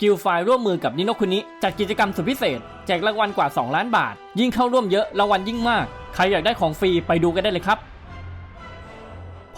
กิลไฟร่วมมือกับนิโนคุนิจัดกิจกรรมสุดพิเศษ แจกรางวัลกว่า 2 ล้านบาท ยิ่งเข้าร่วมเยอะรางวัลยิ่งมาก ใครอยากได้ของฟรีไปดูกันได้เลยครับ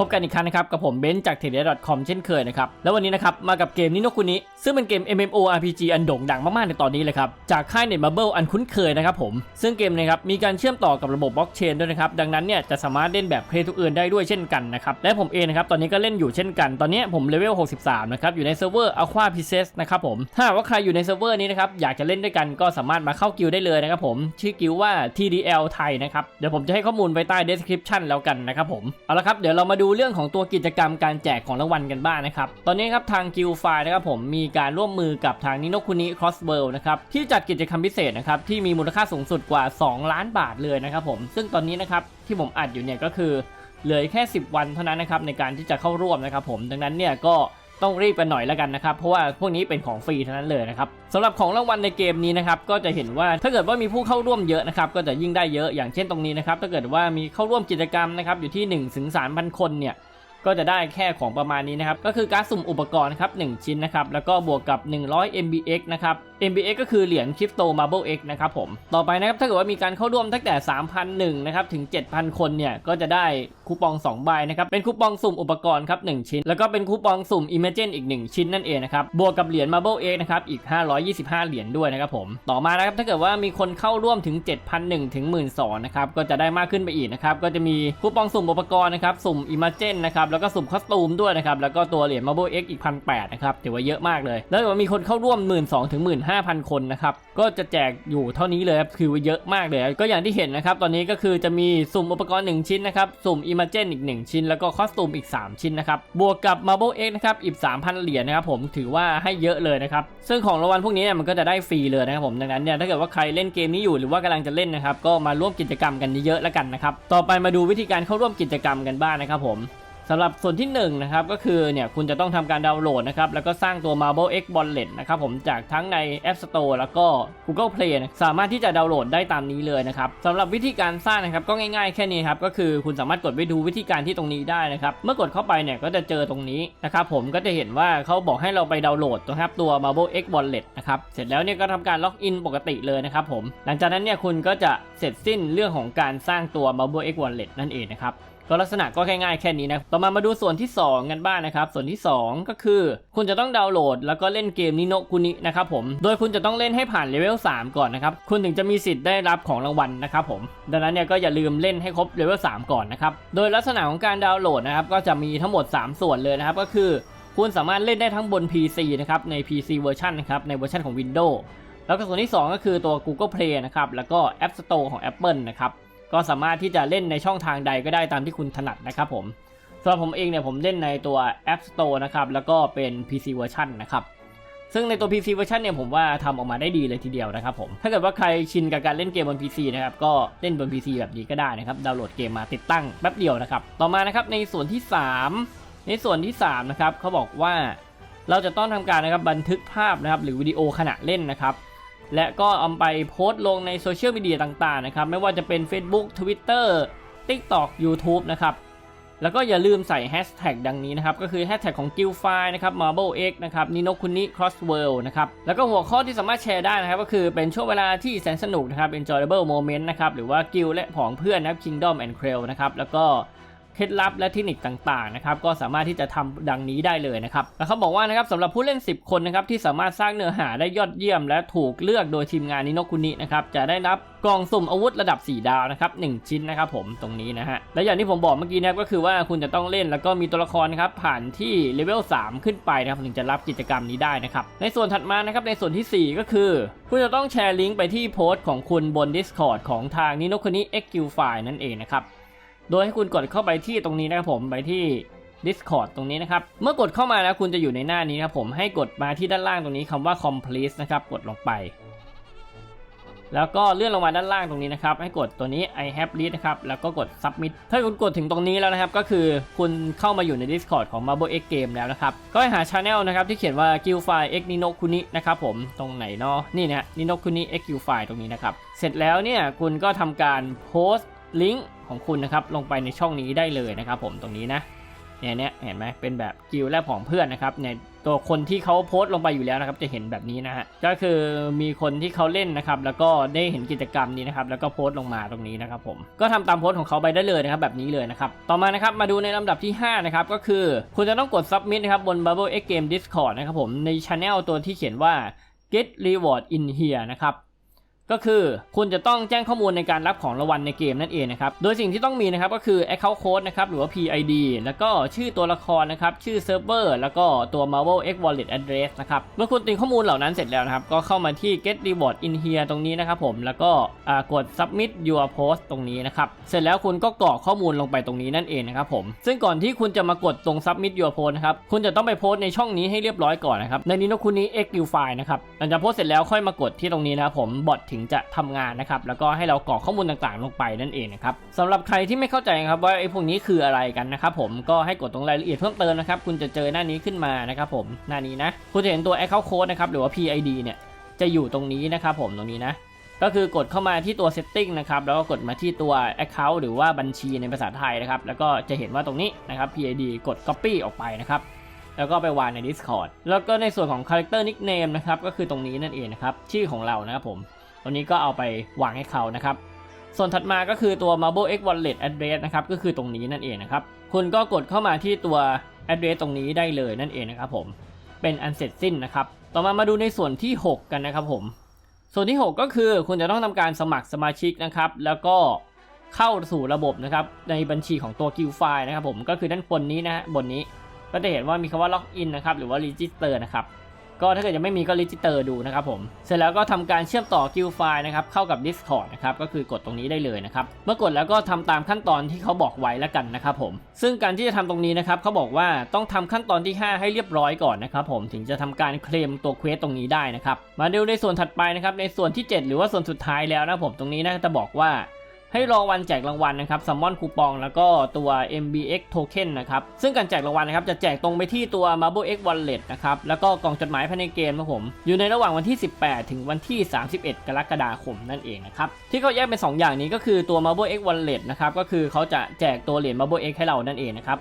พบกันอีกครั้งนะครับกับผมเบนซ์จาก t e d c o m เช่นเคยนะครับ แล้ววันนี้นะครับมากับเกมนิโนคุนิซึ่งเป็นเกม MMORPG อันโด่งดังมากๆในตอนนี้เลยครับ จากค่ายเน็ตมาเบิลอันคุ้นเคยนะครับผม ซึ่งเกมนี้ครับมีการเชื่อมต่อกับระบบบล็อกเชนด้วยนะครับ ดังนั้นเนี่ยจะสามารถเล่นแบบเพลย์ทุกอื่นได้ด้วยเช่นกันนะครับ และผมเองนะครับตอนนี้ก็เล่นอยู่เช่นกัน ตอนนี้ผมเลเวล 63 นะครับอยู่ในเซิร์ฟเวอร์ Aqua p i c e s นะครับผมถ้าว่าใครอยู่ในเซิร์ฟเวอร์นี้นะครับอยากจะเล่นด้วยกันก็สามารถมาเข้ากิลได้เลยนะครับผมชื่อกิลว่า TDL ไทยนะครับเดี๋ยวผมจะให้ข้อมูลไว้ใต้ description แล้วกันนะครับผมเอาละครับเดี๋ยวเรามาดูเรื่องของตัวกิจกรรมการแจกของรางวัลกันบ้างนะครับ ตอนนี้ครับทางกิลไฟนะครับผมมีการร่วมมือกับทางนิโนคุนิครอสเวิลด์นะครับที่จัดกิจกรรมพิเศษนะครับที่มีมูลค่าสูงสุดกว่า 2 ล้านบาทเลยนะครับผมซึ่งตอนนี้นะครับที่ผมอัดอยู่เนี่ยก็คือเหลือแค่ 10 วันเท่านั้นนะครับในการที่จะเข้าร่วมนะครับผมดังนั้นเนี่ยก็ ต้องรีบกันหน่อยแล้วกันนะครับ เพราะว่าพวกนี้เป็นของฟรีเท่านั้นเลยนะครับสำหรับของรางวัลในเกมนี้นะครับก็จะเห็นว่าถ้าเกิดว่ามีผู้เข้าร่วมเยอะนะครับก็จะยิ่งได้เยอะอย่างเช่นตรงนี้นะครับถ้าเกิดว่ามีเข้าร่วมกิจกรรมนะครับอยู่ที่1นถึงสามพันคนเนี่ยก็จะได้แค่ของประมาณนี้นะครับก็คือการสุ่มอุปกรณ์ครับ1ชิ้นนะครับแล้วก็บวกกับ 100 MBX นะครับ MBX ก็คือเหรียญคริปโต Marble X นะครับผม ต่อไปนะครับถ้าเกิดว่ามีการเข้าร่วมตั้งแต่ 3,001นะครับถึง 7,000 คนเนี่ย ก็จะได้คูปอง 2 ใบนะครับ เป็นคูปองสุ่มอุปกรณ์ครับ 1 ชิ้น แล้วก็เป็นคูปองสุ่ม Imagen อีก 1 ชิ้นนั่นเองนะครับ บวกกับเหรียญ Marble X นะครับอีก 525 เหรียญด้วยนะครับผม ต่อมานะครับถ้าเกิดว่ามีคนเข้าร่วมถึง 7,001ถึง12,000นะครับก็จะได้มากขึ้นไปอีกนะครับก็จะมีคูปองสุ่มอุปกรณ์นะครับสุ่ม Imagen นะครับแล้วก็สุ่มคอสตูมด้วยนะครับแล้วก็ตัวเหรียญ Marble X อีก1,800นะครับถือว่าเยอะมากเลย แล้วมีคนเข้าร่วม 1 2 0 0 0 1 5,000 คนนะครับ ก็จะแจกอยู่เท่านี้เลยครับคือเยอะมากเลย ก็อย่างที่เห็นนะครับ ตอนนี้ก็คือจะมีสุ่มอุปกรณ์ 1 ชิ้นนะครับ สุ่มอิมเมจนอีก 1 ชิ้น แล้วก็คอสตูมอีก 3 ชิ้นนะครับ บวกกับ Marble X นะครับ อีก 3,000 เหรียญนะครับผม ถือว่าให้เยอะเลยนะครับ ซึ่งของรางวัลพวกนี้เนี่ยมันก็จะได้ฟรีเลยนะครับผม ดังนั้นเนี่ยถ้าเกิดว่าใครเล่นเกมนี้อยู่หรือว่ากำลังจะเล่นนะครับ ก็มาร่วมกิจกรรมกันเยอะๆแล้วกันนะครับ ต่อไปมาดูวิธีการเข้าร่วมกิจกรรมกันบ้างนะครับผม สำหรับส่วนที่1นะครับก็คือเนี่ยคุณจะต้องทำการดาวน์โหลดนะครับแล้วก็สร้างตัว Marble X Wallet นะครับผมจากทั้งใน App Store แล้วก็ Google Play นะสามารถที่จะดาวน์โหลดได้ตามนี้เลยนะครับสำหรับวิธีการสร้างนะครับก็ง่ายๆแค่นี้ครับก็คือคุณสามารถกดไปดูวิธีการที่ตรงนี้ได้นะครับเมื่อกดเข้าไปเนี่ยก็จะเจอตรงนี้นะครับผมก็จะเห็นว่าเขาบอกให้เราไปดาวน์โหลดนะครับตัว Marble X Wallet นะครับเสร็จแล้วเนี่ยก็ทำการล็อกอินปกติเลยนะครับผมหลังจากนั้นเนี่ยคุณก็จะเสร็จสิ้นเรื่องของการสร้างตัว Marble X Wallet นั่นเองนะครับ ก็ลักษณะก็ง่ายๆแค่นี้นะ ต่อมามาดูส่วนที่ 2 กันบ้างนะครับ ส่วนที่ 2 ก็คือ คุณจะต้องดาวน์โหลด แล้วก็เล่นเกมนิโนคุนินะครับผม โดยคุณจะต้องเล่นให้ผ่านเลเวล3ก่อนนะครับ คุณถึงจะมีสิทธิ์ได้รับของรางวัลนะครับผม ดังนั้นเนี่ยก็อย่าลืมเล่นให้ครบเลเวล3ก่อนนะครับ โดยลักษณะของการดาวน์โหลดนะครับก็จะมีทั้งหมด 3 ส่วนเลยนะครับก็คือคุณสามารถเล่นได้ทั้งบน PC นะครับใน PC เวอร์ชันนะครับในเวอร์ชันของ Windows แล้วก็ส่วนที่ 2 ก็คือตัว Google Play นะครับ แล้วก็ App Store ของ Apple นะครับ ก็สามารถที่จะเล่นในช่องทางใดก็ได้ตามที่คุณถนัดนะครับผมสำหรับผมเองเนี่ยผมเล่นในตัว App Store นะครับแล้วก็เป็น PC version นะครับซึ่งในตัว PC version เนี่ยผมว่าทำออกมาได้ดีเลยทีเดียวนะครับผม ถ้าเกิดว่าใครชินกับการเล่นเกมบน PC นะครับ ก็เล่นบน PC แบบนี้ก็ได้นะครับ ดาวน์โหลดเกมมาติดตั้งแป๊บเดียวนะครับ ต่อมานะครับในส่วนที่ 3 ในส่วนที่3นะครับเขาบอกว่าเราจะต้องทำการนะครับบันทึกภาพนะครับหรือวิดีโอขณะเล่นนะครับ และก็เอาไปโพสต์ลงในโซเชียลมีเดียต่างๆนะครับ ไม่ว่าจะเป็น Facebook Twitter TikTok YouTube นะครับ แล้วก็อย่าลืมใส่แฮชแท็กดังนี้นะครับ ก็คือแฮชแท็กของ g i l f i นะครับ Marble X นะครับ Nino Kuni Cross World นะครับ แล้วก็หัวข้อที่สามารถแชร์ได้นะครับ ก็คือเป็นช่วงเวลาที่แสนสนุกนะครับ enjoyable moment นะครับ หรือว่ากิลและผองเพื่อนนะครับ Kingdom and c r a l นะครับ แล้วก็ เคล็ดลับและเทคนิคต่างๆนะครับก็สามารถที่จะทำดังนี้ได้เลยนะครับแล้วเขาบอกว่านะครับสำหรับผู้เล่น 10 คนนะครับที่สามารถสร้างเนื้อหาได้ยอดเยี่ยม และถูกเลือกโดยทีมงานนิโนคุนินะครับจะได้รับกล่องสุ่มอาวุธระดับ 4 ดาวนะครับ1ชิ้นนะครับผมตรงนี้นะฮะและอย่างที่ผมบอกเมื่อกี้นะครับก็คือว่าคุณจะต้องเล่นแล้วก็มีตัวละครนะครับผ่านที่เลเวล3 ขึ้นไปนะครับถึงจะรับกิจกรรมนี้ได้นะครับในส่วนถัดมานะครับในส่วนที่ 4 ก็คือ คุณจะต้องแชร์ลิงก์ไปที่โพสต์ของคุณบน Discord ของทางนิโนคุนิ X Q File นั่นเองนะครับ โดยให้คุณกดเข้าไปที่ตรงนี้นะครับผมไปที่ Discord ตรงนี้นะครับ เมื่อกดเข้ามาแล้วคุณจะอยู่ในหน้านี้นะครับผมให้กดมาที่ด้านล่างตรงนี้คำว่า complete นะครับกดลงไป แล้วก็เลื่อนลงมาด้านล่างตรงนี้นะครับ ให้กดตัวนี้ I have read นะครับแล้วก็กด submit ถ้าคุณกดถึงตรงนี้แล้วนะครับ ก็คือคุณเข้ามาอยู่ใน Discord ของ Marble X Game แล้วนะครับ ก็ให้หา Channel นะครับที่เขียนว่า g u i l f i X Nino Kuni นะครับผมตรงไหนเนาะนี่นะ Nino Kuni X g u i l f i ตรงนี้นะครับเสร็จแล้วเนี่ยคุณก็ทำการโพสต ลิงก์ของคุณนะครับลงไปในช่องนี้ได้เลยนะครับ ผมตรงนี้นะเนี่ยเนี่ยเห็นไหมเป็นแบบกิลและผองเพื่อนนะครับในตัวคนที่เขาโพสต์ลงไปอยู่แล้วนะครับ จะเห็นแบบนี้นะฮะก็คือมีคนที่เขาเล่นนะครับ แล้วก็ได้เห็นกิจกรรมนี้นะครับ แล้วก็โพสต์ลงมาตรงนี้นะครับ ผมก็ทำตามโพสต์ของเขาไปได้เลยนะครับ แบบนี้เลยนะครับ ต่อมานะครับมาดูในลำดับที่ห้านะครับ ก็คือ คุณจะต้องกด submit นะครับบน Bubble X Game Discord นะครับผมใน channel ตัวที่เขียนว่า get reward in here นะครับ ก็คือคุณจะต้องแจ้งข้อมูลในการรับของรางวัลในเกมนั่นเองนะครับ โดยสิ่งที่ต้องมีนะครับก็คือ Account Code นะครับหรือว่า PID แล้วก็ชื่อตัวละครนะครับชื่อเซิร์ฟเวอร์แล้วก็ตัว Marvel X Wallet Address นะครับเมื่อคุณตีข้อมูลเหล่านั้นเสร็จแล้วนะครับก็เข้ามาที่ Get Reward in here ตรงนี้นะครับผมแล้วก็กด Submit your post ตรงนี้นะครับเสร็จแล้วคุณก็กรอกข้อมูลลงไปตรงนี้นั่นเองนะครับผมซึ่งก่อนที่คุณจะมากดตรง Submit your post นะครับคุณจะต้องไปโพสในช่องนี้ให้เรียบร้อยก่อนนะครับในนี้นคุณนี้ X file นะครับหลังจากโพสเสร็จแล้วค่อยมากดที่ตรงนี้นะครับผมบอทถึงจะทำงานนะครับแล้วก็ให้เรากรอกข้อมูลต่างๆ ลงไปนั่นเองนะครับสำหรับใครที่ไม่เข้าใจครับว่าไอ้พวกนี้คืออะไรกันนะครับผมก็ให้กดตรงรายละเอียดเพิ่มเติมนะครับคุณจะเจอหน้านี้ขึ้นมานะครับผมหน้านี้นะคุณจะเห็นตัว account code นะครับหรือว่า PID เนี่ยจะอยู่ตรงนี้นะครับผมตรงนี้นะก็คือกดเข้ามาที่ตัว setting นะครับแล้วก็กดมาที่ตัว account หรือว่าบัญชีในภาษาไทยนะครับแล้วก็จะเห็นว่าตรงนี้นะครับ PID กด copy ออกไปนะครับแล้วก็ไปวางใน Discord แล้วก็ในส่วนของ character nickname นะครับก็คือตรงนี้นั่นเองนะครับชื่อของเรานะครับผม ตรงนี้ก็เอาไปวางให้เขานะครับ ส่วนถัดมาก็คือตัว Marble X Wallet Address นะครับ ก็คือตรงนี้นั่นเองนะครับ คุณก็กดเข้ามาที่ตัว address ตรงนี้ได้เลยนั่นเองนะครับผม เป็นอันเสร็จสิ้นนะครับ ต่อมามาดูในส่วนที่ 6 กันนะครับผม ส่วนที่ 6 ก็คือคุณจะต้องทำการสมัครสมาชิกนะครับ แล้วก็เข้าสู่ระบบนะครับ ในบัญชีของตัว Guild File นะครับผม ก็คือด้านบนนี้นะฮะบนนี้ ก็จะเห็นว่ามีคำว่า Login นะครับ หรือว่า Register นะครับ ก็ถ้าเกิดยังไม่มีก็ Register ดูนะครับผม เสร็จแล้วก็ทำการเชื่อมต่อ Guild File นะครับเข้ากับ Discord นะครับก็คือกดตรงนี้ได้เลยนะครับเมื่อกดแล้วก็ทำตามขั้นตอนที่เขาบอกไว้แล้วกันนะครับผม ซึ่งการที่จะทำตรงนี้นะครับเขาบอกว่าต้องทำขั้นตอนที่ 5 ให้เรียบร้อยก่อนนะครับผมถึงจะทำการเคลมตัวเควสตรงนี้ได้นะครับมาดูในส่วนถัดไปนะครับในส่วนที่ 7 หรือว่าส่วนสุดท้ายแล้วนะผมตรงนี้นะจะบอกว่า ให้รอวันแจกรางวัลนะครับซัมมอนคูปองแล้วก็ตัว MBX Token นะครับซึ่งการแจกรางวัลนะครับจะแจกตรงไปที่ตัว Marble X Wallet นะครับแล้วก็กล่องจดหมายภายในเกมครับผมอยู่ในระหว่างวันที่ 18 ถึงวันที่ 31 กรกฎาคมนั่นเองนะครับที่เขาแยกเป็น 2 อย่างนี้ก็คือตัว Marble X Wallet นะครับก็คือเขาจะแจกตัวเหรียญ Marble X ให้เรานั่นเองนะครับ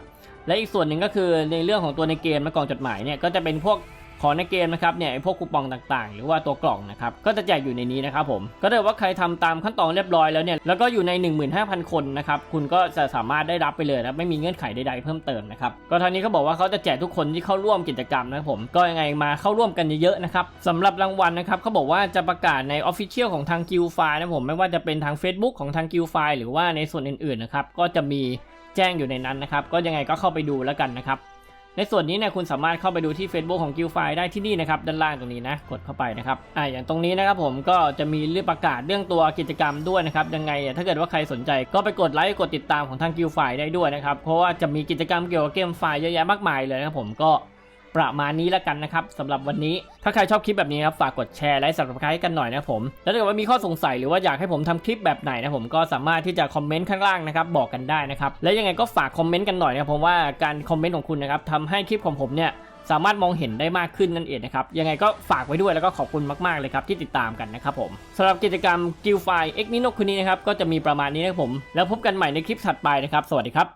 และอีกส่วนหนึ่งก็คือในเรื่องของตัวในเกมและกล่องจดหมายเนี่ยก็จะเป็นพวก ของในเกมนะครับเนี่ยไอพวกคูปองต่างๆ หรือว่าตัวกล่องนะครับก็จะแจกอยู่ในนี้นะครับผมก็ถ้าว่าใครทำตามขั้นตอนเรียบร้อยแล้วเนี่ยแล้วก็อยู่ใน 15,000 คนนะครับคุณก็จะสามารถได้รับไปเลยนะไม่มีเงื่อนไขใดๆเพิ่มเติมนะครับก็ทางนี้เขาบอกว่าเขาจะแจกทุกคนที่เข้าร่วมกิจกรรมนะครับผมก็ยังไงมาเข้าร่วมกันเยอะๆนะครับสำหรับรางวัลนะครับเขาบอกว่าจะประกาศใน Official ของทาง g u i l d f i นะผมไม่ว่าจะเป็นทาง Facebook ของทาง g u i l d f i หรือว่าในส่วนอื่นๆนะครับก็จะมีแจ้งอยู่ในนั้นนะครับก็ยังไงก็เข้าไปดูแล้วกันนะครับ ในส่วนนี้เนี่ยคุณสามารถเข้าไปดูที่ Facebook ของ g u i l d f i ได้ที่นี่นะครับด้านล่างตรงนี้นะกดเข้าไปนะครับอ่าอย่างตรงนี้นะครับผมก็จะมีเรื่องประกาศเรื่องตัวกิจกรรมด้วยนะครับยังไงถ้าเกิดว่าใครสนใจก็ไปกดไลค์กดติดตามของทาง g u i l d f i ได้ด้วยนะครับเพราะว่าจะมีกิจกรรมเกี่ยวกับเกมไฟเยอะแยะมากมายเลยนะครับผมก็ ประมาณนี้แล้วกันนะครับสำหรับวันนี้ ถ้าใครชอบคลิปแบบนี้ครับฝากกดแชร์และสับสไครต์กันหน่อยนะผม แล้วถ้าเกิดว่ามีข้อสงสัยหรือว่าอยากให้ผมทำคลิปแบบไหนนะผมก็สามารถที่จะคอมเมนต์ข้างล่างนะครับบอกกันได้นะครับและยังไงก็ฝากคอมเมนต์กันหน่อยนะครับผมว่าการคอมเมนต์ของคุณนะครับทำให้คลิปของผมเนี่ยสามารถมองเห็นได้มากขึ้นนั่นเองนะครับ ยังไงก็ฝากไว้ด้วยแล้วก็ขอบคุณมาก ๆ เลยครับที่ติดตามกันนะครับผมสำหรับกิจกรรม g u i l d f i X Nino คืนนี้นะครับ ก็จะมีประมาณนี้นะครับผม แล้วพบกันใหม่ในคลิปถัดไปนะครับ สวัสดีครับ